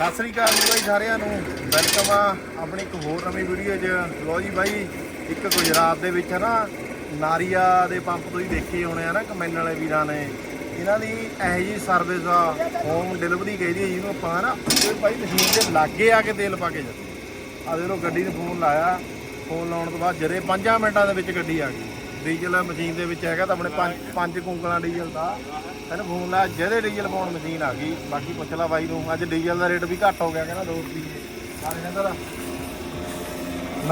ਸਤਿ ਸ੍ਰੀ ਅਕਾਲ ਜੀ ਬਾਈ ਸਾਰਿਆਂ ਨੂੰ। ਵੈਲਕਮ ਆ ਆਪਣੀ ਇੱਕ ਹੋਰ ਨਵੀਂ ਵੀਡੀਓ 'ਚ। ਲੋ ਜੀ ਬਾਈ, ਇੱਕ ਗੁਜਰਾਤ ਦੇ ਵਿੱਚ ਨਾ ਨਾਰੀਆ ਦੇ ਪੰਪ ਤੁਸੀਂ ਦੇਖੇ ਹੋਣੇ ਆ ਨਾ, ਕਮੈਨ ਵਾਲੇ ਵੀਰਾਂ ਨੇ। ਇਹਨਾਂ ਦੀ ਇਹੋ ਜੀ ਸਰਵਿਸ ਆ ਹੋਮ ਡਿਲੀਵਰੀ ਕਹਿੰਦੀ ਹੈ ਜਿਹਨੂੰ ਆਪਾਂ ਹਨਾ ਕੋਈ ਬਾਈ ਮਸ਼ੀਨ ਦੇ ਲਾਗੇ ਆ ਕੇ ਤੇਲ ਪਾ ਕੇ ਜਾਂਦੇ। ਆ ਦੇ ਲੋ ਗੱਡੀ ਨੂੰ ਫੋਨ ਲਾਇਆ। ਫੋਨ ਲਾਉਣ ਤੋਂ ਬਾਅਦ ਜਰੇ 5 ਮਿੰਟਾਂ ਦੇ ਵਿੱਚ ਗੱਡੀ ਆ ਗਈ। ਡੀਜ਼ਲ ਮਸ਼ੀਨ ਦੇ ਵਿੱਚ ਹੈਗਾ ਤਾਂ ਆਪਣੇ ਪੰਜ ਪੰਜ ਕੁੰਕਲਾਂ ਡੀਜ਼ਲ ਦਾ ਇਹਨੂੰ ਫੋਨ ਲਾਇਆ ਜਿਹਦੇ ਡੀਜ਼ਲ ਪਾਉਣ ਮਸ਼ੀਨ ਆ ਗਈ ਬਾਕੀ ਪੁੱਛ ਲਾ ਬਾਈ ਨੂੰ ਅੱਜ ਡੀਜ਼ਲ ਦਾ ਰੇਟ ਵੀ ਘੱਟ ਹੋ ਗਿਆ ਕਹਿੰਦਾ 2 ਰੁਪਏ ਸਾਰੇ ਕਹਿੰਦਾ ਦਾ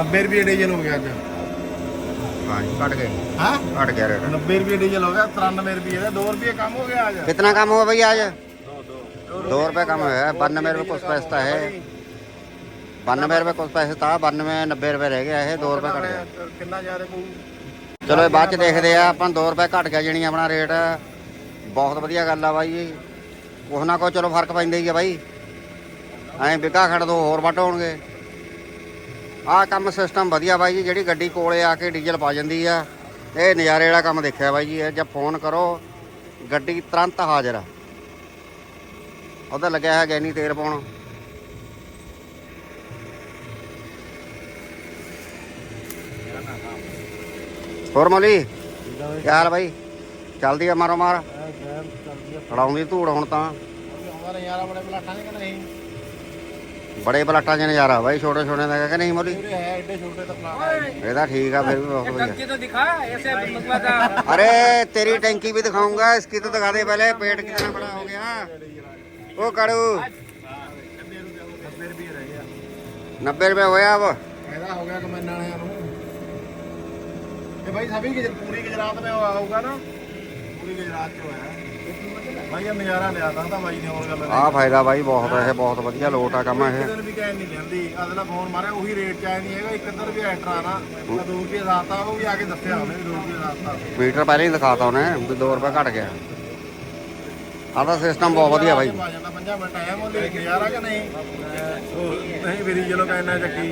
90 ਰੁਪਏ ਡੀਜ਼ਲ ਹੋ ਗਿਆ ਅੱਜ हाँ जी कट गए ਹਾਂ कट गया रेट 90 ਰੁਪਏ ਡੀਜ਼ਲ ਹੋ ਗਿਆ 93 ਰੁਪਏ ਦਾ 2 ਰੁਪਏ ਕਮ ਹੋ ਗਿਆ ਅੱਜ कितना कम हुआ भैया आज दो रुपये कम है बानवे रुपये कुछ पैसा है बानवे रुपये कुछ पैसे था बानवे नब्बे रुपये रह गया है दो रुपये कट गया ਕਿੰਨਾ ਜ਼ਿਆਦਾ ਪਊ ਚਲੋ ਇਹ ਬਾਅਦ ਚ ਦੇਖਦੇ ਆ ਆਪਾਂ 2 ਰੁਪਏ ਘਟ ਗਿਆ ਜਣੀ ਆਪਣਾ ਰੇਟ। ਬਹੁਤ ਵਧੀਆ ਗੱਲ ਆ ਬਾਈ। ਜੀ ਕੁਛ ਨਾ ਕੁਛ ਚਲੋ ਫ਼ਰਕ ਪੈਂਦਾ ਹੀ ਆ ਬਾਈ। ਐਂ ਵਿਕਾ ਖੜ ਦੋ ਹੋਰ ਵੱਟ ਹੋਣਗੇ। ਆਹ ਕੰਮ ਸਿਸਟਮ ਵਧੀਆ ਬਾਈ ਜੀ ਜਿਹੜੀ ਗੱਡੀ ਕੋਲੇ ਆ ਕੇ ਡੀਜ਼ਲ ਪਾ ਜਾਂਦੀ ਆ। ਇਹ ਨਜ਼ਾਰੇ ਵਾਲਾ ਕੰਮ ਦੇਖਿਆ ਬਾਈ ਜੀ ਇਹ ਜਦ ਫੋਨ ਕਰੋ ਗੱਡੀ ਤੁਰੰਤ ਹਾਜ਼ਰ ਆ। ਉਹਦਾ ਲੱਗਿਆ ਹੈ ਗੈਨੀ ਤੇਲ ਪਾਉਣ ਹੋਰ ਮੌਲੀ ਕੀ ਹਾਲ ਬਾਈ ਚੱਲਦੀ ਆ ਮਾਰੋ ਮਾਰ ਫੜਾਉਂਦੀ ਧੂੜ ਹੁਣ ਤਾਂ ਆਉਂਦਾ ਯਾਰ ਬੜੇ ਪਲਾਟਾਂ ਦੇ ਕਿ ਨਹੀਂ ਬੜੇ ਪਲਾਟਾਂ 'ਚ ਨਜ਼ਾਰਾ ਬਾਈ ਛੋਟੇ ਛੋਟੇ ਦਾ ਕਿ ਨਹੀਂ ਮੌਲੀ ਪੂਰੇ ਹੈ ਐਡੇ ਛੋਟੇ ਤਾਂ ਪਲਾਟ ਇਹਦਾ ਠੀਕ ਆ ਫਿਰ ਵੀ ਬਹੁਤ ਵਧੀਆ टंकी तो दिखा ऐसे मतलब था अरे तेरी टंकी भी दिखाऊंगा इसकी तो दिखा दे पहले पेट कितना बड़ा हो गया ओ कड़ू 90 ਰੁਪਏ ਰਹਿ ਗਿਆ नब्बे रुपये होया अब ਇਹ ਭਾਈ ਸਭੀ ਕਿ ਪੂਰੀ ਗੁਜਰਾਤ में ਆਊਗਾ ਨਾ? ਪੂਰੀ ਗੁਜਰਾਤ ਚ ਹੋਇਆ ਭਾਈ ਇਹ ਨਜ਼ਾਰਾ ਲਿਆ ਤਾਂ ਤਾਂ ਬਾਈ ਨੇ ਹੋਰ ਗੱਲ ਆ ਫਾਇਦਾ ਬਾਈ ਬਹੁਤ ਹੈ ਇਹ ਬਹੁਤ ਵਧੀਆ ਲੋਟ ਆ ਕੰਮ ਇਹ। ਦਿਨ ਵੀ ਕਹਿ ਨਹੀਂ ਲੈਂਦੀ ਅਗਲਾ ਫੋਨ ਮਾਰਿਆ ਉਹੀ ਰੇਟ ਚ ਆਇਆ ਨਹੀਂ ਹੈਗਾ ਇੱਕ ਅੱਧਰ ਵੀ ਐਕਸਟਰਾ ਨਾ। 2 ਰੁਪਏ ਦਾਤਾ ਉਹ ਵੀ ਆ ਕੇ ਦੱਸਿਆ ਉਹਨੇ 2 ਰੁਪਏ ਦਾਤਾ ਮੀਟਰ ਪਹਿਲੇ ਹੀ ਦਿਖਾਤਾ ਉਹਨੇ ਵੀ 2 ਰੁਪਏ ਘਟ ਗਿਆ। ਆਹ ਦਾ ਸਿਸਟਮ ਬਹੁਤ ਵਧੀਆ ਬਾਈ। ਆ ਜਾਂਦਾ 5 ਮਿੰਟ ਆਇਆ ਮੋਲੇ ਨਜ਼ਾਰਾ ਕਿ ਨਹੀਂ? ਉਹ ਨਹੀਂ ਵੀਰੀ ਚਲੋ ਕਹਿੰਦਾ ਚੱਕੀ।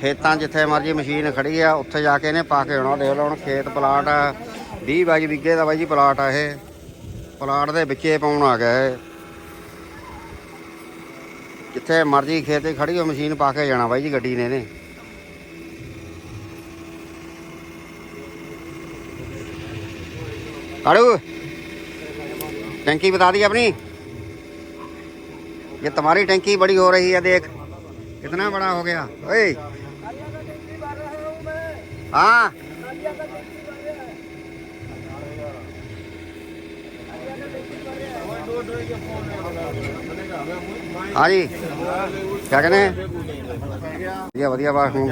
ਖੇਤਾਂ ਜਿੱਥੇ ਮਰਜੀ ਮਸ਼ੀਨ ਖੜੀ ਆ ਉੱਥੇ ਜਾ ਕੇ ਇਹਨੇ ਪਾ ਕੇ ਆਉਣਾ ਦੇਖ ਲਓ ਹੁਣ ਖੇਤ ਪਲਾਟ 20 ਬਾਈ ਵਿਗੇ ਦਾ ਬਾਈ ਜੀ ਪਲਾਟ ਆ ਇਹ ਪਲਾਟ ਦੇ ਵਿੱਚੇ ਪਾਉਣ ਆ ਗਿਆ ਇਹ ਜਿੱਥੇ ਮਰਜੀ ਖੇਤ 'ਚ ਖੜੀ ਹੋ ਮਸ਼ੀਨ ਪਾ ਕੇ ਜਾਣਾ ਬਾਈ ਜੀ ਗੱਡੀ ਨੇ ਇਹਨੇ काड़ू टंकी बता दी अपनी ये तुम्हारी टंकी बड़ी हो रही है देख कितना बड़ा हो गया ओए ਹਾਂ। ਹਾਂਜੀ। ਕਿਆ ਕਹਨੇ ਵਧੀਆ ਵਧੀਆ ਬਾਤ ਹੁਣ।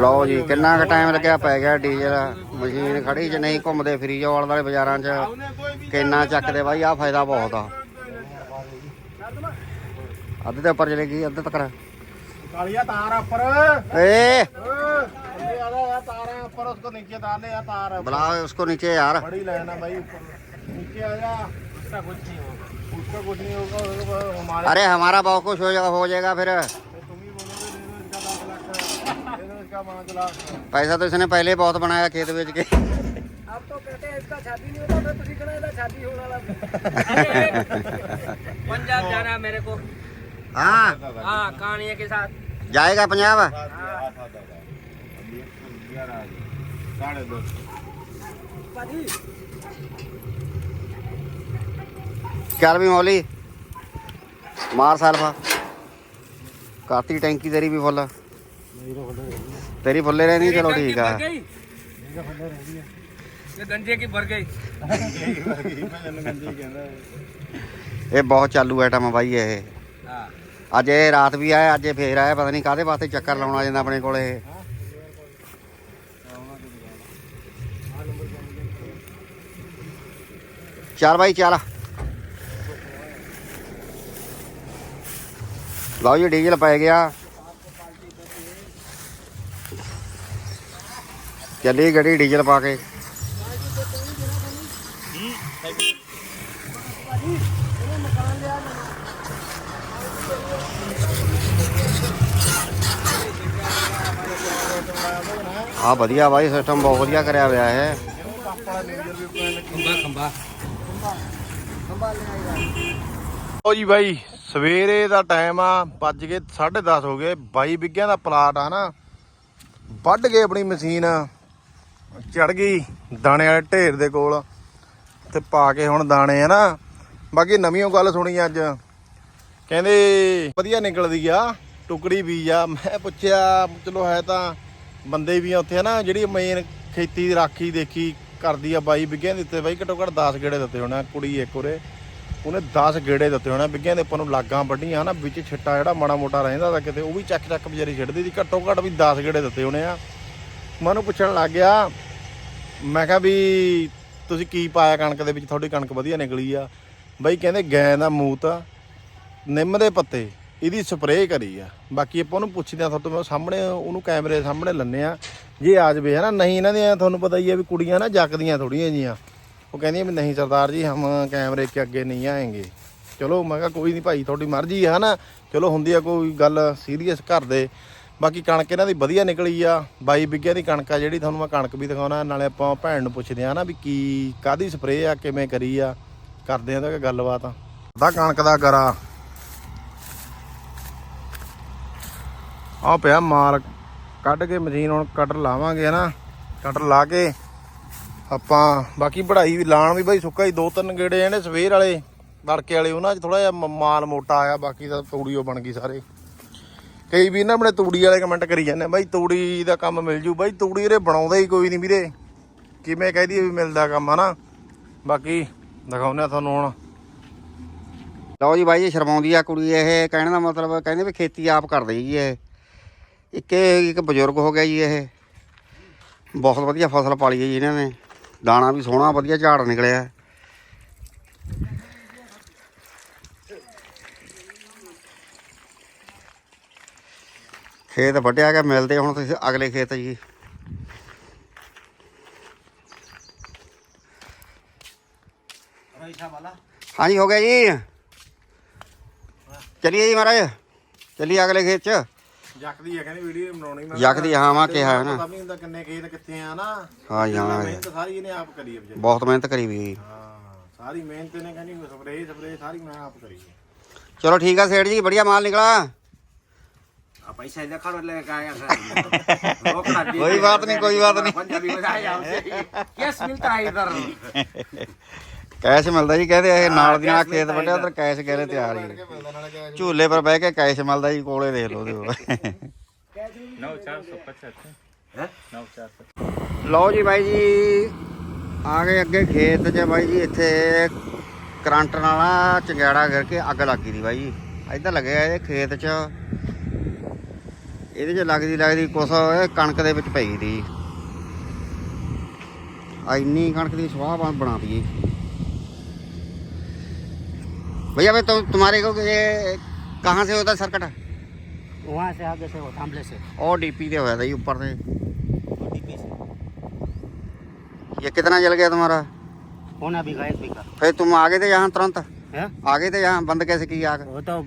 ਲਓ ਜੀ, ਕਿੰਨਾ ਕੁ ਟਾਈਮ ਲੱਗਿਆ ਪੈ ਗਿਆ ਡੀਜ਼ਲ? ਮਸ਼ੀਨ ਖੜੀ ਚ ਨਹੀਂ ਘੁੰਮਦੇ ਫਰੀ ਜੋ ਵਾਲੇ ਬਾਜ਼ਾਰਾਂ ਚ। ਕਿੰਨਾ ਚੱਕਦੇ ਬਾਈ ਆ ਫਾਇਦਾ ਬਹੁਤ ਆ। ਅੱਧੇ ਤੇ ਉੱਪਰ ਚਲੇ ਗਈ, ਅੱਧੇ ਤੱਕ। तारा पर ए। पर उसको बुला उसको नीचे यार। नीचे कुछ अरे हमारा हो जाएगा हो जाएगा फिर। पैसा तो इसने पहले बहुत बनाया खेत बेच के। अब तो कहते हैं इसका शादी नहीं होता तो शादी होने पंजाब जाना मेरे को। हाँ। हाँ कहानिया के साथ। जाएगा पंजाब? चल भी मौली मार सालफा काती टैंकी तेरी भी फुल। तेरी फुले रहनी चलो ठीक है। ये बहुत चालू आइटम है भाई ये। ਅੱਜ ਇਹ ਰਾਤ ਵੀ ਆਇਆ, ਅੱਜ ਫੇਰ ਆਇਆ, ਪਤਾ ਨਹੀਂ ਕਾਦੇ ਵਾਸਤੇ ਚੱਕਰ ਲਾਉਣਾ ਜਾਂਦਾ ਆਪਣੇ ਕੋਲ ਇਹ। ਚੱਲ ਬਾਈ, ਚੱਲ। ਲਓ ਜੀ, ਡੀਜ਼ਲ ਪੈ ਗਿਆ। ਚੱਲੀ ਗੱਡੀ ਡੀਜ਼ਲ ਪਾ ਕੇ। ਆ ਵਧੀਆ ਬਾਈ ਸਿਸਟਮ ਬਹੁਤ ਵਧੀਆ ਕਰਿਆ ਹੋਇਆ ਹੈ ਖੰਬਾ ਜੀ ਬਾਈ, ਸਵੇਰੇ ਦਾ ਟਾਈਮ ਆ, ਵੱਜ ਗਏ 10:30 ਹੋ ਗਏ। ਬਾਈ ਵਿਗਿਆਂ ਦਾ ਪਲਾਟ ਆ ਨਾ, ਵੱਢ ਕੇ ਆਪਣੀ ਮਸ਼ੀਨ ਚੜ ਗਈ ਦਾਣੇ ਵਾਲੇ ਢੇਰ ਦੇ ਕੋਲ ਤੇ ਪਾ ਕੇ ਹੁਣ ਦਾਣੇ ਆ ਨਾ। ਬਾਕੀ ਨਵੀਂ ਗੱਲ ਸੁਣੀ ਅੱਜ। ਕਹਿੰਦੇ, ਵਧੀਆ ਨਿਕਲਦੀ ਆ, ਟੁਕੜੀ ਵੀ ਆ। ਮੈਂ ਪੁੱਛਿਆ, ਚਲੋ ਹੈ ਤਾਂ ਬੰਦੇ ਵੀ ਆ ਉੱਥੇ ਨਾ ਜਿਹੜੀ ਮੇਨ ਖੇਤੀ ਰਾਖੀ ਦੇਖੀ ਕਰਦੀ ਆ ਬਾਈ ਬਿੱਗਿਆਂ ਦੇ ਉੱਤੇ ਬਾਈ ਘੱਟੋ ਘੱਟ 10 ਗੇੜੇ ਦਿੱਤੇ ਹੋਣਾ ਕੁੜੀ ਇੱਕ ਉਰੇ। ਉਹਨੇ 10 ਗੇੜੇ ਦਿੱਤੇ ਹੋਣਾ ਬਿੱਗਿਆਂ ਦੇ ਉੱਪਰ ਨੂੰ ਲਾਗਾਂ ਵੱਡੀਆਂ ਨਾ ਵਿੱਚ ਛਿੱਟਾ ਜਿਹੜਾ ਮਾੜਾ ਮੋਟਾ ਰਹਿੰਦਾ ਤਾਂ ਕਿਤੇ, ਉਹ ਵੀ ਚੱਕ ਚੱਕ ਵਿਚਾਰੀ ਛੱਡਦੀ ਸੀ, ਘੱਟੋ ਘੱਟ ਵੀ 10 ਗੇੜੇ ਦਿੱਤੇ ਹੋਣੇ ਆ। ਮੈਨੂੰ ਪੁੱਛਣ ਲੱਗ ਗਿਆ, ਮੈਂ ਕਿਹਾ ਵੀ ਤੁਸੀਂ ਕੀ ਪਾਇਆ ਕਣਕ ਦੇ ਵਿੱਚ, ਤੁਹਾਡੀ ਕਣਕ ਵਧੀਆ ਨਿਕਲੀ ਆ। ਬਈ ਕਹਿੰਦੇ ਗੈਂ ਦਾ ਮੂਤ ਨਿੰਮ ਦੇ ਪੱਤੇ। ਇਹਦੀ ਸਪਰੇਅ ਕਰੀ ਆ। ਬਾਕੀ ਆਪਾਂ ਉਹਨੂੰ ਪੁੱਛਦੇ ਆ ਤੁਹਾਡੇ ਤੋਂ ਸਾਹਮਣੇ ਉਹਨੂੰ ਕੈਮਰੇ ਸਾਹਮਣੇ ਲੰਨੇ ਆ। ਜੇ ਆ ਜਵੇ, ਹਨਾ, ਨਹੀਂ ਇਹਨਾਂ ਦੀਆਂ ਤੁਹਾਨੂੰ ਪਤਾ ਹੀ ਆ ਵੀ ਕੁੜੀਆਂ ਨਾ ਜੱਕਦੀਆਂ ਥੋੜੀਆਂ ਜੀਆਂ ਉਹ ਕਹਿੰਦੀਆਂ ਵੀ ਨਹੀਂ ਸਰਦਾਰ ਜੀ, ਹਮ ਕੈਮਰੇ ਕੇ ਅੱਗੇ ਨਹੀਂ ਆਏਗੇ। ਚਲੋ, ਮੈਂ ਕਿਹਾ ਕੋਈ ਨਹੀਂ ਭਾਈ, ਤੁਹਾਡੀ ਮਰਜ਼ੀ ਆ, ਹਨਾ। ਚਲੋ, ਹੁੰਦੀ ਆ ਕੋਈ ਗੱਲ ਸੀਰੀਅਸ ਘਰ ਦੇ। ਬਾਕੀ ਕਣਕ ਇਹਨਾਂ ਦੀ ਵਧੀਆ ਨਿਕਲੀ ਆ। 22 ਬਿੱਗਿਆਂ ਦੀ ਕਣਕ ਆ ਜਿਹੜੀ ਤੁਹਾਨੂੰ ਮੈਂ ਕਣਕ ਵੀ ਦਿਖਾਉਣਾ, ਨਾਲੇ ਆਪਾਂ ਭੈਣ ਨੂੰ ਪੁੱਛਦੇ ਆ ਨਾ ਵੀ ਕੀ ਕਾਦੀ ਸਪਰੇਅ ਆ, ਕਿਵੇਂ ਕਰੀ ਆ। ਕਰਦੇ ਆ ਤਾਂ ਗੱਲਬਾਤ। ਆ ਦਾ ਕਣਕ ਦਾ ਗਰਾ। ਆ ਪਿਆ ਮਾਲ ਕੱਢ ਕੇ ਮਸ਼ੀਨ ਹੁਣ ਕਟਰ ਲਾਵਾਂਗੇ ਨਾ ਕਟਰ ਲਾ ਕੇ ਆਪਾਂ ਬਾਕੀ ਪੜਾਈ ਵੀ ਲਾਣ ਵੀ ਬਾਈ ਸੁੱਕਾ ਹੀ, ਦੋ ਤਿੰਨ ਗੇੜੇ ਇਹਨੇ ਸਵੇਰ ਵਾਲੇ ਤੜਕੇ ਵਾਲੇ, ਉਹਨਾਂ 'ਚ ਥੋੜਾ ਜਿਹਾ ਮਾਲ ਮੋਟਾ ਆਇਆ, ਬਾਕੀ ਤਾਂ ਤੂੜੀਓ ਬਣ ਗਈ ਸਾਰੇ। ਕਈ ਵੀ ਨਾ ਆਪਣੇ ਤੂੜੀ ਵਾਲੇ ਕਮੈਂਟ ਕਰੀ ਜਾਂਦੇ ਬਾਈ ਤੂੜੀ ਦਾ ਕੰਮ ਮਿਲ ਜੂ, ਬਾਈ ਤੂੜੀ ਇਹਦੇ ਬਣਾਉਂਦਾ ਹੀ ਕੋਈ ਨਹੀਂ ਵੀਰੇ। ਕਿਵੇਂ ਕਹਿਦੀ ਵੀ ਮਿਲਦਾ ਕੰਮ ਹਨਾ। ਬਾਕੀ ਦਿਖਾਉਂਦੇ ਆ ਤੁਹਾਨੂੰ ਹੁਣ। ਲਓ ਜੀ ਬਾਈ ਜੀ, ਸ਼ਰਮਾਉਂਦੀ ਆ ਕੁੜੀ ਇਹ, ਕਹਿਣ ਦਾ ਮਤਲਬ ਕਹਿੰਦੇ ਵੀ ਖੇਤੀ ਆਪ ਕਰਦੇ ਜੀ ਇਹ। ਇੱਕ ਇੱਕ ਬਜ਼ੁਰਗ ਹੋ ਗਿਆ ਜੀ ਇਹ। ਬਹੁਤ ਵਧੀਆ ਫਸਲ ਪਾਲੀ ਹੈ ਜੀ ਇਹਨਾਂ ਨੇ। ਦਾਣਾ ਵੀ ਸੋਹਣਾ, ਵਧੀਆ ਝਾੜ ਨਿਕਲਿਆ। ਖੇਤ ਵੱਢਿਆ ਗਿਆ, ਮਿਲਦੇ ਹੁਣ ਤੁਸੀਂ ਅਗਲੇ ਖੇਤ ਜੀ। ਹਾਂਜੀ, ਹੋ ਗਿਆ ਜੀ। ਚਲਿਏ ਜੀ ਮਹਾਰਾਜ, ਚਲਿਏ ਅਗਲੇ ਖੇਤ ਚ। ਜੱਕਦੀ ਆ ਕਹਿੰਦੇ ਵੀਡੀਓ ਬਣਾਉਣੀ ਮੈਂ ਜੱਕਦੀ ਹਾਂ ਮੈਂ ਕਿਹਾ ਹੈ ਨਾ। ਕਿੰਨੇ ਖੇਤ ਕਿੱਥੇ ਆ ਨਾ। ਹਾਂ ਜੀ, ਹਾਂ। ਮਿਹਨਤ ਸਾਰੀ ਇਹਨੇ ਆਪ ਕਰੀ ਬਹੁਤ ਮਿਹਨਤ ਕਰੀ ਵੀ ਹਾਂ ਸਾਰੀ ਮਿਹਨਤ ਇਹਨੇ ਕਹਿੰਦੀ ਸਪਰੇ ਸਪਰੇ ਸਾਰੀ ਮੈਂ ਆਪ ਕਰੀ ਚਲੋ ਠੀਕ ਆ ਸੇਠ ਜੀ ਵਧੀਆ ਮਾਲ ਨਿਕਲਾ। આ પૈસા દેખાડો એટલે કાંઈ આ રોકડા બી- કોઈ વાત ਕੈਸ਼ ਮਿਲਦਾ ਜੀ ਕਹਿੰਦੇ ਇਹ ਨਾਲ ਦੀ ਨਾਲ ਖੇਤ ਵੱਢਿਆ ਉਧਰ ਕੈਸ਼ ਕਹਿੰਦੇ ਤਿਆਰ ਹੀ ਝੂਲੇ ਪਰ ਬਹਿ ਕੇ ਕੈਸ਼ ਮਿਲਦਾ ਜੀ ਕੋਲੇ ਦੇਖ ਲਓ ਉਹਦੇ ਲਓ ਜੀ ਬਾਈ ਜੀ ਆ ਗਏ ਅੱਗੇ ਖੇਤ 'ਚ ਬਾਈ ਜੀ ਇੱਥੇ ਕਰੰਟ ਨਾਲ ਨਾ ਚੰਗਿਆੜਾ ਗਿਰ ਕੇ ਅੱਗ ਲੱਗ ਗਈ ਦੀ ਬਾਈ ਜੀ। ਇੱਧਰ ਲੱਗਿਆ ਇਹ ਖੇਤ 'ਚ। ਇਹਦੇ 'ਚ ਲੱਗਦੀ ਲੱਗਦੀ ਕੁਛ ਕਣਕ ਦੇ ਵਿੱਚ ਪਈ ਦੀ। ਆ ਇੰਨੀ ਕਣਕ ਦੀ ਸਵਾਹ ਬਣ- ਦਈਏ। भैया भाई तो तुम्हारे को ये कहाँ से होता है सर्कट? वहाँ से आगे से वो थामले से। और डीपी से होया था ऊपर से। ये कितना जल गया तुम्हारा? पौना बीघा एक बीघा। फिर तुम आगे थे यहाँ तुरंत? है? आगे थे यहाँ बंद कैसे किया आग? वो तो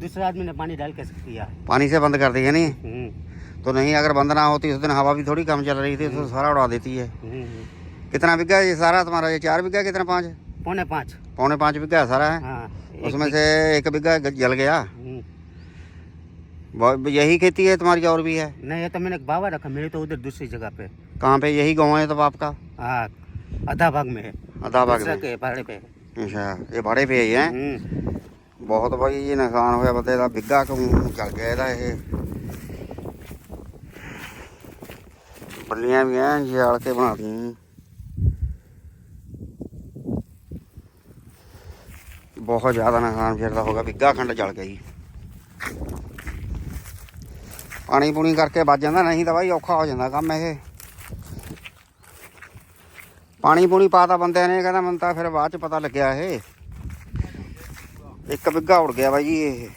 दूसरे आदमी ने पानी डाल के किया? पानी से बंद कर दी है नहीं? हम्म, तो नहीं अगर बंद ना होती उस दिन हवा भी थोड़ी कम चल रही थी तो सारा उड़ा देती है। हम्म, हम्म। कितना है ये सारा तुम्हारा? ये चार बीघा कितना पाँच? पौने पाँच। पौने पाँच बीघा तो सारा है। हाँ, उसमें से एक बीघा जल गया। हम्म। यही खेती है तुम्हारी और भी है? नहीं ये तो मैंने बाबा रखा मेरे तो उधर दूसरी जगह पे। कहाँ पे? यही गाँव है तब तो आपका? हाँ आधा भाग में है। आधा भाग में। भाड़े पे। अच्छा ये भाड़े पे ही है? हम्म। बहुत भाई ये नुकसान हो गया बता बिगा चल गया था ये। बल्लियाँ भी हैं ये आड़ के बना दी। ਬਹੁਤ ਜ਼ਿਆਦਾ ਨੁਕਸਾਨ ਫਿਰ ਦਾ ਹੋਗਾ ਬਿੱਗਾ ਖੰਡ ਜਲ ਗਿਆ ਜੀ। ਪਾਣੀ ਪੂਣੀ ਕਰਕੇ ਵੱਜ ਜਾਂਦਾ ਨਹੀਂ ਤਾਂ ਬਾਈ ਔਖਾ ਹੋ ਜਾਂਦਾ ਕੰਮ ਇਹ। ਪਾਣੀ ਪੂਣੀ ਪਾਤਾ ਬੰਦਿਆਂ ਨੇ ਕਹਿੰਦਾ ਮੈਨੂੰ ਤਾਂ ਫਿਰ ਬਾਅਦ ਚ ਪਤਾ ਲੱਗਿਆ ਇਹ। ਇੱਕ ਬਿੱਗਾ ਉੜ ਗਿਆ ਬਾਈ ਜੀ ਇਹ।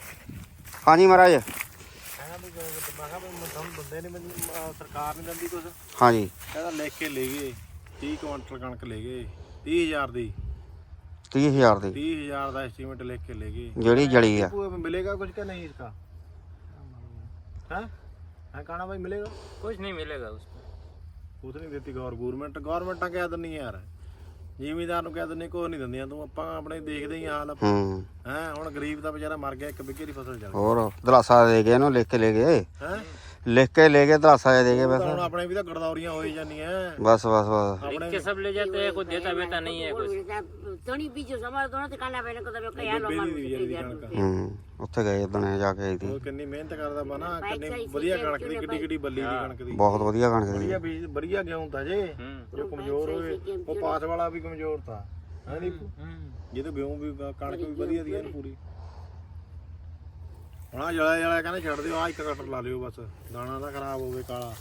ਹਾਂਜੀ ਮਹਾਰਾਜ। ਸਰਕਾਰ ਦਿੰਦੀ ਕੁਝ ਹਾਂਜੀ। ਕਹਿੰਦਾ ਲਿਖ ਕੇ ਲੈ ਗਏ 30 ਕੁਇੰਟਲ ਕਣਕ ਲੈ ਗਏ 30000 ਦੀ। 30000 ਦੀ 30000 ਦਾ ਐਸਟੀਮੇਟ ਲਿਖ ਕੇ ਲੈ ਗਏ ਜਿਹੜੀ ਜਲੀ ਆ पूरे में मिलेगा कुछ क्या नहीं इसका हाँ हाँ काना भाई मिलेगा कुछ नहीं मिलेगा उसमें ਕੁਝ ਨਹੀਂ ਦਿੱਤੀ ਗੌਰ ਗਵਰਨਮੈਂਟ ਗਵਰਨਮੈਂਟਾਂ ਕਹਿ ਦਿੰਦੀ ਯਾਰ ਜ਼ਿਮੀਦਾਰ ਨੂੰ ਕਹਿ ਦਿੰਦੇ ਕੋਈ ਨਹੀਂ ਦਿੰਦੀਆਂ ਤੂੰ ਆਪਾਂ ਆਪਣੇ ਦੇਖਦੇ ਹੀ ਹਾਲ ਹੂੰ ਹੈ ਹੁਣ ਗਰੀਬ ਦਾ ਵਿਚਾਰਾ ਮਰ ਗਿਆ ਇੱਕ ਬਿੱਗੇ ਦੀ ਫਸਲ ਚੱਲ ਹੋਰ ਦਲਾਸਾ ਦੇ ਗਏ ਇਹਨੂੰ ਲਿਖ ਕੇ ਲੈ ਗਏ ਹੈ ਲਿਖ ਕੇ ਲੈ ਗਏ ਦਲਾਸਾ ਦੇ ਗਏ ਬਸ ਹੁਣ ਆਪਣੇ ਵੀ ਤਾਂ ਗਰਦੌਰੀਆਂ ਹੋਈ ਜਾਂਦੀਆਂ ਬਸ ਬਸ ਬਸ लिख के सब ले जाते हैं कुछ देता बेता नहीं है कुछ તણી બીજું તમારે તો નથી કાના ભાઈને કદાચ કઈ હાલો ਬੇਲੀ મારું ਦੀ ਵਿਚਾਰੀ ਦੀ ਕਣਕ ਹੂੰ ਉੱਥੇ ਗਏ ਉਦਣੇ ਜਾ ਕੇ ਆਈ ਤੀ ਉਹ ਕਿੰਨੀ ਮਿਹਨਤ ਕਰਦਾ ਬਣਾ ਕਿੰਨੀ ਵਧੀਆ ਕਣਕ ਦੀ ਕਿੱਡੀ ਕਿੱਡੀ ਬੱਲੀ ਦੀ ਕਣਕ ਦੀ ਬਹੁਤ ਵਧੀਆ ਕਣਕ ਦੀ ਵਧੀਆ ਬੀਜ ਵਧੀਆ ਗਿਆ ਤਾਂ ਜੇ ਜੋ ਕਮਜ਼ੋਰ ਹੋਵੇ ਉਹ ਪਾਸ ਵਾਲਾ ਵੀ ਕਮਜ਼ੋਰ ਤਾਂ ਹੈ ਨਹੀਂ ਜਿਹਦੇ ਗਿਉਂ ਵੀ ਕ- ਕਣਕ ਵੀ ਵਧੀਆ ਦੀ ਐਨ ਪੂਰੀ ਹੁਣ ਆ ਜਲਾ ਜਲਾ ਕਹਿੰਦੇ ਛੱਡ ਦਿਓ ਆ ਇੱਕ ਕਟਰ ਲਾ ਲਿਓ ਬਸ ਦਾਣਾ ਨਾ ਖਰਾਬ ਹੋਵੇ ਕਾਲਾ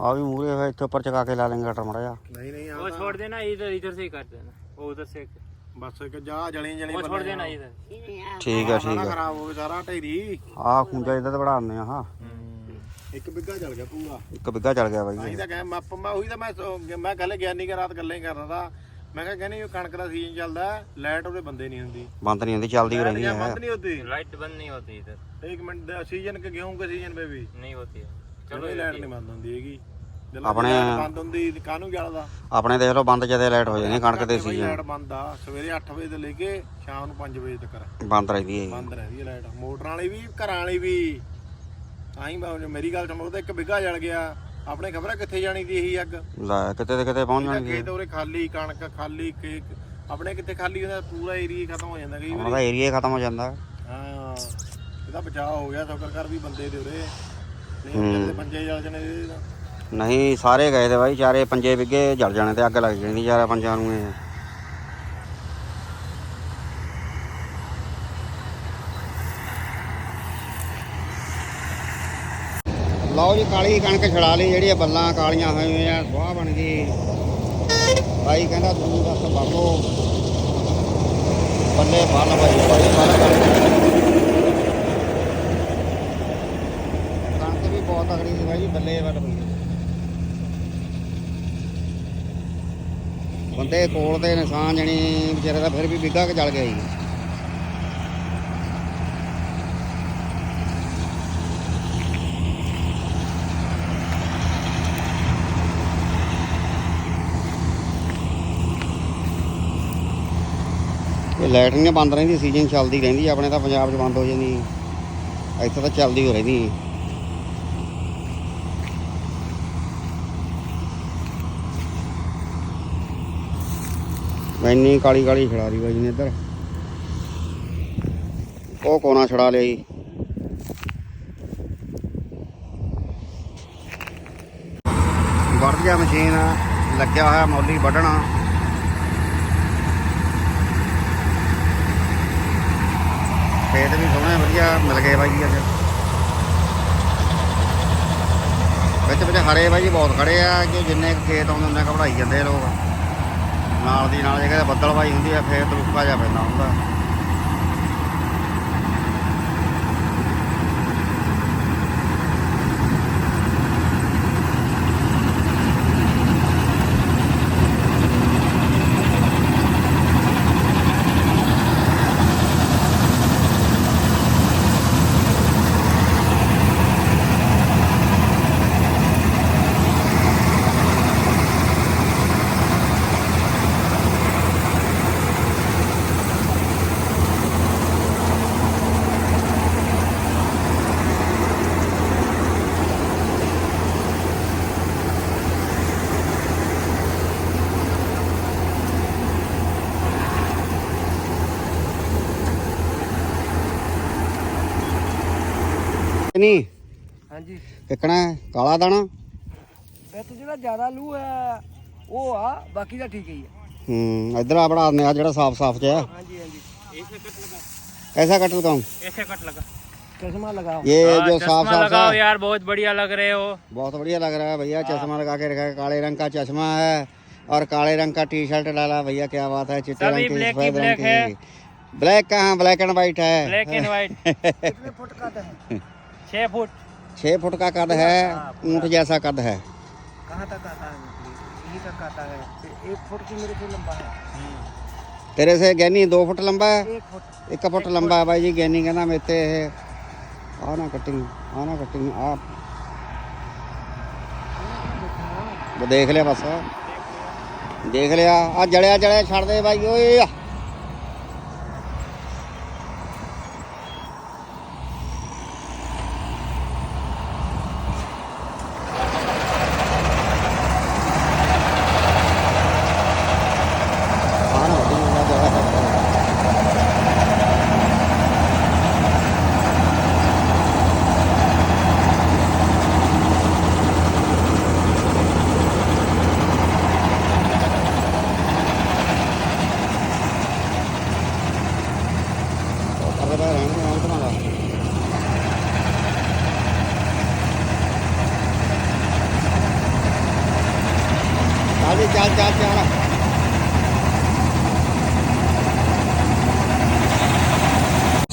ਆ ਵੀ ਮੂਰੇ ਹੋਇਆ ਇੱਥੇ ਉੱਪਰ ਚਕਾ ਕੇ ਲਾ ਲੈਂਗੇ ਟਮਾਟਰ ਮੜਾ ਜਾ ਨਹੀਂ ਨਹੀਂ वो ਆ छोड़ देना इधर इधर से ही काट देना वो उधर से ਬਸ ਇੱਕ ਜਾ ਜਲੀ ਜਲੀ वो छोड़ देना इधर ਠੀਕ ਆ ਠੀਕ ਨਾ ਆ ਖਰਾਬ ਹੋਵੇ ਸਾਰਾ ਢੇਰੀ ਆ ਖੁੰਜਾ ਇੱਧਰ ਤੇ ਬੜਾ ਦਿੰਦੇ ਆ ਹਾਂ ਇੱਕ ਬਿੱਗਾ ਜਲ ਗਿਆ ਪੂਰਾ ਇੱਕ ਬਿੱਗਾ ਚੜ ਗਿਆ ਤਾਂ ਬਾਈ ਹੀ ਤਾਂ ਕਹਿ ਮੈਂ ਮੈਂ ਉਹੀ ਤਾਂ ਮੈਂ ਸੋ- ਮੈਂ ਕੱਲ ਗਿਆਨੀ ਕੇ ਰਾਤ ਗੱਲਾਂ ਹੀ ਕਰਦਾ ਤਾ ਮੈਂ ਕਿਹਾ ਕਹਿੰਦੀ ਉਹ ਕਣਕ ਦਾ ਸੀਜ਼ਨ ਚੱਲਦਾ ਲਾਈਟ ਉਹਦੇ ਬੰਦੇ ਨਹੀਂ ਹੁੰਦੀ ਬੰਦ ਨਹੀਂ ਹੁੰਦੀ ਚੱਲਦੀ ਹੋ ਰਹਿੰਦੀ ਜਾਂ ਹੈ ਬੰਦ ਨਹੀਂ ਹੁੰਦੀ लाइट बंद नहीं होती इधर ਇੱਕ ਮਿੰਟ ਦਾ ਸੀਜ਼ਨ ਕਿ गेहूं के सीजन पे भी नहीं होती है ਚਲੋ ਲਾਈਟ ਨਹੀਂ ਬੰਦ ਹੁੰਦੀ ਹੈਗੀ ਜਦੋਂ ਆਪਣੇ- ਲਾਈਟ ਬੰਦ ਹੁੰਦੀ ਕਾਹਨੂੰ ਜਲਦਾ ਆਪਣੇ ਦੇਖ ਲਓ ਬੰਦ ਜਦੇ ਲਾਈਟ ਹੋ ਜਾਂਦੀ ਕਣਕ ਦੇ ਬਈ ਸੀਜ਼ਨ ਲਾਈਟ ਬੰਦ ਆ ਸਵੇਰੇ 8 ਵਜੇ ਤੋਂ ਲੈ ਕੇ ਸ਼ਾਮ ਨੂੰ 5 ਵਜੇ ਤੱਕ ਬੰਦ ਰਹਿੰਦੀ ਹੈ ਬੰਦ ਰਹਿੰਦੀ ਹੈ ਲਾਈਟ ਮੋਟਰਾਂ ਵਾਲੀ ਵੀ ਘਰਾਂ ਵਾਲੀ ਵੀ ਤਾਂ ਹੀ ਮੈਂ- ਮੇਰੀ ਗੱਲ ਸੁਣੋ ਉਹਦਾ ਇੱਕ ਬਿੱਗਾ ਜਲ ਗਿਆ ਆਪਣੇ ਖਬਰਾਂ ਕਿੱਥੇ ਜਾਣੀ ਦੀ ਇਹੀ ਅੱਗ? ਲੈ ਕਿਤੇ ਤੇ ਕਿਤੇ ਪਹੁੰਚ ਜਾਣਗੇ ਖੇਤ ਉਰੇ ਖਾਲੀ ਕਣਕ ਖਾਲੀ ਕੇਕ ਆਪਣੇ ਕਿੱਥੇ ਖਾਲੀ ਹੁੰਦਾ ਪੂਰਾ ਏਰੀਆ ਖਤਮ ਹੋ ਜਾਂਦਾ ਕਈ ਵਾਰੀ। ਦਾ ਏਰੀਆ ਖਤਮ ਹੋ ਜਾਂਦਾ। ਹਾਂ ਇਹਦਾ ਬਚਾਅ ਹੋ ਗਿਆ ਸ਼ੁਕਰ ਕਰ ਵੀ ਬੰਦੇ ਦੇ ਉਰੇ। ਨਹੀਂ ਤੇ ਪੰਜੇ ਜਲ ਜਣੇ। ਨਹੀਂ ਸਾਰੇ ਗਏ ਤੇ ਬਾਈ ਚਾਰੇ ਪੰਜੇ ਵਿਗੇ ਜਲ ਜਾਣੇ ਤੇ ਅੱਗ ਲੱਗ ਜਾਣੀ ਚਾਰੇ ਪੰਜਾਂ ਨੂੰ ਇਹ। ਲਓ ਜੀ, ਕਾਲੀ ਕਣਕ ਛੜਾ ਲਈ ਜਿਹੜੀ ਇਹ ਬੱਲਾਂ ਕਾਲੀਆਂ ਹੋਈਆਂ ਆ ਬਣ ਗਈ। ਭਾਈ ਕਹਿੰਦਾ, ਤੂੰ ਬਸ ਬਾਬੋ, ਬੱਲੇ ਫਲ ਬਾਈ ਬਾਈ ਫਲ ਕਣਕ ਵੀ ਬਹੁਤ ਤਕੜੀ ਸੀ ਬਾਈ ਜੀ, ਬੱਲੇ ਵੱਲ ਪਈ ਬੰਦੇ ਕੋਲ ਦੇ ਨਿਸ਼ਾਨ ਜਣੀ ਵਿਚਾਰੇ ਦਾ ਫਿਰ ਵੀ ਬਿੱਗਾ ਕੇ ਜਲ ਗਿਆ ਜੀ। ਇਹ ਲਾਈਟ ਨਹੀਂ ਬੰਦ ਰਹਿੰਦੀ ਸੀਜ਼ਨ ਚੱਲਦੀ ਰਹਿੰਦੀ ਆਪਣੇ ਤਾਂ ਪੰਜਾਬ 'ਚ ਬੰਦ ਹੋ ਜਾਂਦੀ ਇੱਥੇ ਤਾਂ ਚੱਲਦੀ ਹੋ ਰਹਿੰਦੀ ਇੰਨੀ ਕਾਲੀ ਕਾਲੀ ਛੜਾ ਦੀ ਬਾਈ ਨੇ ਇੱਧਰ। ਉਹ ਕੋਨਾ ਛੜਾ ਲਿਆ ਜੀ। ਵਰਦੀਆ ਮਸ਼ੀਨ ਲੱਗਿਆ ਹੋਇਆ ਮੌਲੀ ਵੱਢਣਾ। ਖੇਤ ਵੀ ਸੋਹਣੇ ਵਧੀਆ ਮਿਲ ਗਏ ਬਾਈ ਜੀ ਅੱਜ। ਵਿੱਚ ਵਿੱਚ ਹਰੇ ਬਾਈ ਜੀ ਬਹੁਤ ਖੜੇ ਆ, ਕਿ ਜਿੰਨੇ ਕੁ ਖੇਤ ਆਉਂਦੇ ਉਹਨੇ ਘਬਰਾਈ ਜਾਂਦੇ ਆ ਲੋਕ। ਨਾਲ ਦੀ ਨਾਲ ਜੇ ਕਿਤੇ ਬੱਦਲਵਾਈ ਹੁੰਦੀ ਆ, ਫੇਰ ਤਲੁਕਾ ਜਾ ਪੈਂਦਾ ਹੁੰਦਾ। ਨਹੀਂ हाँ जी ਕਿਕਣਾ ਹੈ? ਕਾਲਾ ਦਾਣਾ ਇਹ ਤਾਂ ਜਿਹੜਾ ਜ਼ਿਆਦਾ ਲੂ ਹੈ ਉਹ ਆ ਬਾਕੀ ਤਾਂ ਠੀਕ ਹੀ ਹੈ ਹੂੰ ਇਧਰ ਆ ਬੜਾ ਆ ਜਿਹੜਾ ਸਾਫ ਸਾਫ ਜਿਹਾ ਹਾਂਜੀ ਹਾਂਜੀ ऐसे कट लगा कैसा कट लगाऊं ऐसे कट लगा चश्मा लगाओ ये हाँ, जो साफ चश्मा साफ लगाओ सा यार बहुत बढ़िया लग रहे हो बहुत बढ़िया लग रहा है भैया चश्मा लगा के रखा है काले रंग का चश्मा है और काले रंग का टी शर्ट डाला भैया क्या बात है चिट्टे सभी रंग की black ही सफेद रंग black है। की ब्लैक कहाँ ब्लैक एंड वाइट है ब्लैक एंड व्हाइट कितने फुट का है छः फुट। छः फुट का कद है हाँ, ऊँट जैसा कद है। कहाँ तक आता है तेरे से गहनी दो फुट लंबा है? एक फुट। एक फुट लंबा है भाई जी गहनी का नाम इतने है। कटिंग आना कटिंग आप। वो देख लिया बस। देख लिया। आ जड़िया जड़िया छड़ दे भाई ओए।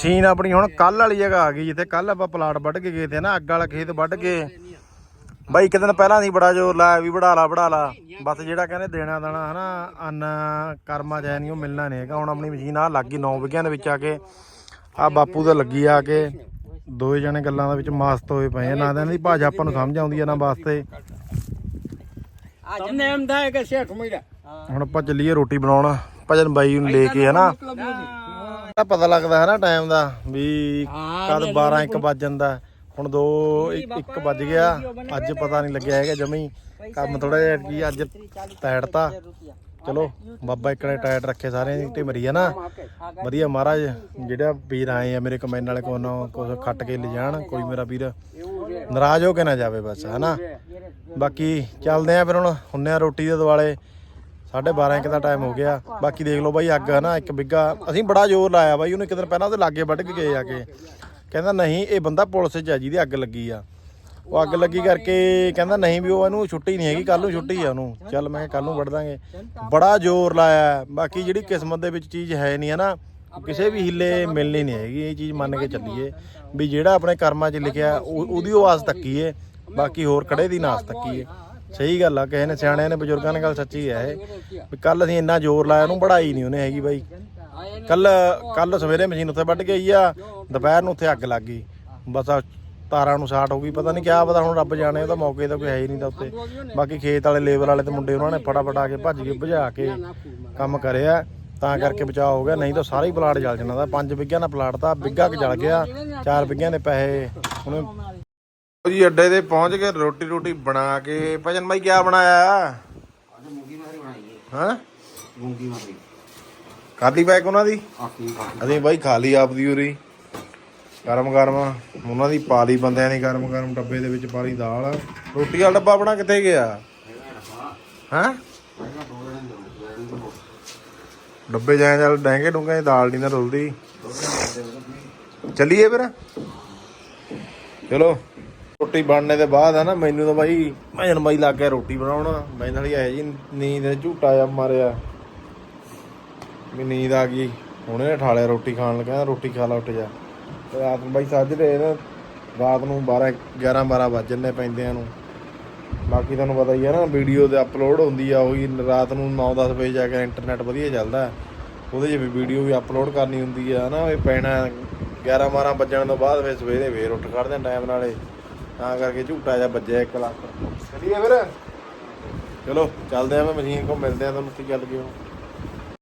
ਮਸ਼ੀਨ ਆਪਣੀ ਹੁਣ ਕੱਲ ਵਾਲੀ ਜਗ੍ਹਾ ਆ ਗਈ ਜਿੱਥੇ ਕੱਲ ਆਪਾਂ ਪਲਾਟ ਵੱਢ ਕੇ ਗਏ ਤੇ ਨਾ ਅੱਗ ਵਾਲਾ ਖੇਤ ਵੱਢ ਕੇ। ਬਾਈ ਇੱਕ ਦਿਨ ਪਹਿਲਾਂ ਸੀ ਬੜਾ ਜ਼ੋਰ ਲਾਇਆ ਵੀ ਵੜਾ ਲਾ ਬਸ ਜਿਹੜਾ ਕਹਿੰਦੇ ਦੇਣਾ ਦੇਣਾ ਹਨਾ ਅੰਨ ਕਰਮਾ ਜਾਇ ਨਹੀਂ ਉਹ ਮਿਲਣਾ ਨਹੀਂ ਹੈਗਾ। ਹੁਣ ਆਪਣੀ ਮਸ਼ੀਨ ਆ ਲੱਗ ਗਈ 9 ਵਿਗਿਆਂ ਦੇ ਵਿੱਚ ਆ ਕੇ। ਆ ਬਾਪੂ ਦਾ ਲੱਗੀ ਆ ਕੇ। ਦੋਏ ਜਣੇ ਗੱਲਾਂ ਦੇ ਵਿੱਚ ਮਾਸਤ ਹੋਏ ਪਏ ਨਾ ਤਾਂ ਇਹਨਾਂ ਦੀ ਆਪਾਂ ਨੂੰ ਸਮਝ ਆਉਂਦੀ ਆ ਨਾ ਵਾਸਤੇ। ਹੁਣ ਆਪਾਂ ਚੱਲੀਏ ਰੋਟੀ ਬਣਾਉਣ। ਭਜਨ ਬਾਈ ਨੂੰ ਲੈ ਕੇ ਹਨਾ। ਤਾਂ ਪਤਾ ਲੱਗਦਾ ਹੈ ਨਾ ਟਾਈਮ ਦਾ ਵੀ ਕਦ 12 1 ਵੱਜ ਜਾਂਦਾ। ਹੁਣ 2 1 ਵੱਜ ਗਿਆ। ਅੱਜ ਪਤਾ ਨਹੀਂ ਲੱਗਿਆ ਹੈਗਾ ਜਮੀ। ਕੰਮ ਥੋੜਾ ਜਿਹਾ ਕੀ ਅੱਜ ਟਾਇੜਤਾ ਚਲੋ ਬਾਬਾ ਇੱਕ ਨੇ ਟਾਇਰ ਰੱਖੇ ਸਾਰਿਆਂ ਦੀ ਤੇ ਮਰੀ ਆ ਨਾ ਵਧੀਆ ਮਹਾਰਾਜ ਜਿਹੜਾ ਵੀਰ ਆਏ ਆ ਮੇਰੇ ਕਮੈਨ ਵਾਲੇ ਕੋਲ ਨਾ ਕੁਝ ਖੱਟ ਕੇ ਲੈ ਜਾਣ ਕੋਈ ਮੇਰਾ ਵੀਰ ਨਾਰਾਜ਼ ਹੋ ਕੇ ਨਾ ਜਾਵੇ ਬਸ ਹਨਾ। ਬਾਕੀ ਚੱਲਦੇ ਆ ਫਿਰ ਹੁਣ ਹੁੰਨੇ ਆ ਰੋਟੀ ਦੇ ਦੁਆਲੇ। ਸਾਢੇ 12 ਇੱਕ ਦਾ ਟਾਈਮ ਹੋ ਗਿਆ। ਬਾਕੀ ਦੇਖ ਲਓ ਬਾਈ, ਅੱਗ ਹੈ ਨਾ, ਇੱਕ ਬਿੱਗਾ। ਅਸੀਂ ਬੜਾ ਜ਼ੋਰ ਲਾਇਆ ਬਾਈ, ਉਹਨੇ ਇੱਕ ਦਿਨ ਪਹਿਲਾਂ ਉਹਦੇ ਲਾਗੇ ਵੱਢ ਕੇ ਗਏ ਆ ਕੇ। ਕਹਿੰਦਾ ਨਹੀਂ, ਇਹ ਬੰਦਾ ਪੁਲਿਸ 'ਚ ਆ, ਜਿਹਦੀ ਅੱਗ ਲੱਗੀ ਆ। ਉਹ ਅੱਗ ਲੱਗੀ ਕਰਕੇ ਕਹਿੰਦਾ ਨਹੀਂ ਵੀ ਉਹ ਇਹਨੂੰ ਛੁੱਟੀ ਨਹੀਂ ਹੈਗੀ ਕੱਲ ਨੂੰ ਛੁੱਟੀ ਆ ਉਹਨੂੰ। ਚੱਲ ਮੈਂ ਕੱਲ ਨੂੰ ਵੱਢ ਦਾਂਗੇ ਬੜਾ ਜ਼ੋਰ ਲਾਇਆ। ਬਾਕੀ ਜਿਹੜੀ ਕਿਸਮਤ ਦੇ ਵਿੱਚ ਚੀਜ਼ ਹੈ ਨਹੀਂ ਹੈ ਨਾ, ਕਿਸੇ ਵੀ ਹਿੱਲੇ ਮਿਲਣੀ ਨਹੀਂ ਹੈਗੀ, ਇਹ ਚੀਜ਼ ਮੰਨ ਕੇ ਚੱਲੀਏ। ਵੀ ਜਿਹੜਾ ਆਪਣੇ ਕਰਮਾਂ 'ਚ ਲਿਖਿਆ, ਉਹ- ਉਹਦੀ ਉਹ ਆਸ ਤੱਕੀਏ ਬਾਕੀ ਹੋਰ ਕੜੇ ਦੀ ਨਾ ਆਸ ਤੱਕੀਏ ਸਹੀ ਗੱਲ ਆ, ਕਿਸੇ ਨੇ ਸਿਆਣਿਆਂ ਨੇ ਬਜ਼ੁਰਗਾਂ ਨੇ ਗੱਲ ਸੱਚੀ ਹੈ ਇਹ। ਵੀ ਕੱਲ ਅਸੀਂ ਇੰਨਾ ਜ਼ੋਰ ਲਾਇਆ, ਉਹਨੂੰ ਬੜਾਈ ਨਹੀਂ ਉਹਨੇ ਹੈਗੀ ਬਾਈ। ਕੱਲ ਕੱਲ ਸਵੇਰੇ ਮਸ਼ੀਨ ਉੱਥੇ ਵੱਢ ਕੇ ਆਈ ਆ, ਦੁਪਹਿਰ ਨੂੰ ਉੱਥੇ ਅੱਗ ਲੱਗ ਗਈ। ਬਸ ਆਹ ਤਾਰਾਂ ਨੂੰ ਸਾਟ ਹੋ ਗਈ, ਪਤਾ ਨਹੀਂ ਕਿਆ ਪਤਾ ਹੁਣ ਰੱਬ ਜਾਣੇ ਉਹਦਾ ਮੌਕੇ ਤਾਂ ਕੋਈ ਹੈ ਹੀ ਨਹੀਂ ਤਾਂ ਉੱਤੇ ਬਾਕੀ ਖੇਤ ਵਾਲੇ, ਲੇਬਰ ਵਾਲੇ ਤੇ ਮੁੰਡੇ ਉਹਨਾਂ ਨੇ ਫਟਾਫਟ ਆ ਕੇ ਭੱਜ ਕੇ ਭਜਾ ਕੇ ਕੰਮ ਕਰਿਆ, ਤਾਂ ਕਰਕੇ ਬਚਾਅ ਹੋ ਗਿਆ। ਨਹੀਂ ਤਾਂ ਸਾਰਾ ਹੀ ਪਲਾਟ ਜਲ ਜਾਣਾ ਦਾ, ਪੰਜ ਬਿੱਗਿਆਂ ਦਾ ਪਲਾਟ ਤਾਂ ਬਿੱਗਾ ਕਿ ਜਲ ਗਿਆ, ਚਾਰ ਬਿੱਗਿਆਂ ਦੇ ਪੈਸੇ, ਉਹਨੇ ਜੀ ਅੱਡੇ ਤੇ ਪਹੁੰਚ ਕੇ ਰੋਟੀ ਰੋਟੀ ਬਣਾ ਕੇ। ਭਜਨ ਭਾਈ ਕੀ ਬਣਾਇਆ? ਅੱਜ ਮੂੰਗੀ ਮਾਰੀ ਬਣਾਈ ਹੈ ਹਾਂ? ਮੂੰਗੀ ਮਾਰੀ ਖਾਦੀ ਪੈਕ ਉਹਨਾਂ ਦੀ? ਅਸੀਂ ਬਾਈ ਖਾ ਲਈ ਆਪਦੀ ਉਰੀ। ਗਰਮ ਗਰਮ। ਉਹਨਾਂ ਦੀ ਪਾ ਲਈ ਬੰਦਿਆਂ ਦੀ ਗਰਮ ਗਰਮ ਡੱਬੇ ਦੇ ਵਿੱਚ ਪਾ ਲਈ ਦਾਲ। ਰੋਟੀ ਵਾਲਾ ਡੱਬਾ ਆਪਣਾ ਕਿੱਥੇ ਗਿਆ? ਹਾਂ? ਡੱਬੇ ਜਾਂ ਚੱਲ ਡੈਂਗੇ ਡੂੰਗੇ ਦਾਲ ਨਹੀਂ ਨਾ ਰੁਲਦੀ। ਚੱਲੀਏ ਫਿਰ? ਚਲੋ। ਰੋਟੀ ਬਣਨੇ ਦੇ ਬਾਅਦ ਆ ਨਾ, ਮੈਨੂੰ ਤਾਂ ਬਾਈ ਭਜਨ ਬਾਈ ਲੱਗ ਗਿਆ ਰੋਟੀ ਬਣਾਉਣਾ। ਮੈਂ ਨਾਲ ਹੀ ਆਇਆ ਜੀ, ਨੀਂਦ ਨੇ ਝੂਟਾ ਜਾ ਮਾਰਿਆ। ਵੀ ਨੀਂਦ ਆ ਗਈ। ਹੁਣੇ ਠਾਲਿਆ ਰੋਟੀ ਖਾਣ ਲੱਗਾ, ਰੋਟੀ ਖਾ ਲਾ ਉੱਠ ਜਾ। ਰਾਤ ਨੂੰ ਬਾਈ ਸਾਜਰੇ ਨਾ, ਰਾਤ ਨੂੰ 12 11 12 ਵੱਜ ਜੰਨੇ ਪੈਂਦਿਆਂ ਨੂੰ। ਬਾਕੀ ਤੁਹਾਨੂੰ ਪਤਾ ਹੀ ਹੈ ਨਾ, ਵੀਡੀਓ ਤੇ ਅਪਲੋਡ ਹੁੰਦੀ ਆ, ਉਹੀ ਰਾਤ ਨੂੰ 9-10 ਵਜੇ ਜਾ ਕੇ ਇੰਟਰਨੈਟ ਵਧੀਆ ਚੱਲਦਾ। ਉਹਦੇ 'ਚ ਵੀ ਵੀਡੀਓ ਵੀ ਅਪਲੋਡ ਕਰਨੀ ਹੁੰਦੀ ਆ ਨਾ ਇਹ ਪੈਣਾ 11 12 ਵੱਜਣ ਤੋਂ ਬਾਅਦ ਫਿਰ ਸਵੇਰੇ ਫੇਰ ਉੱਠ ਖੜਦੇ ਟਾਈਮ ਨਾਲੇ। ਤਾਂ ਕਰਕੇ ਝੂਟਾ ਜਿਹਾ ਵੱਜਿਆ 1 ਲੱਖ ਚੱਲੀਏ ਫਿਰ ਚਲੋ, ਚੱਲਦੇ ਆ ਮੈਂ ਮਸ਼ੀਨ ਕੋਲ, ਮਿਲਦੇ ਆ ਤੁਹਾਨੂੰ ਉੱਥੇ ਚੱਲ ਗਿਓ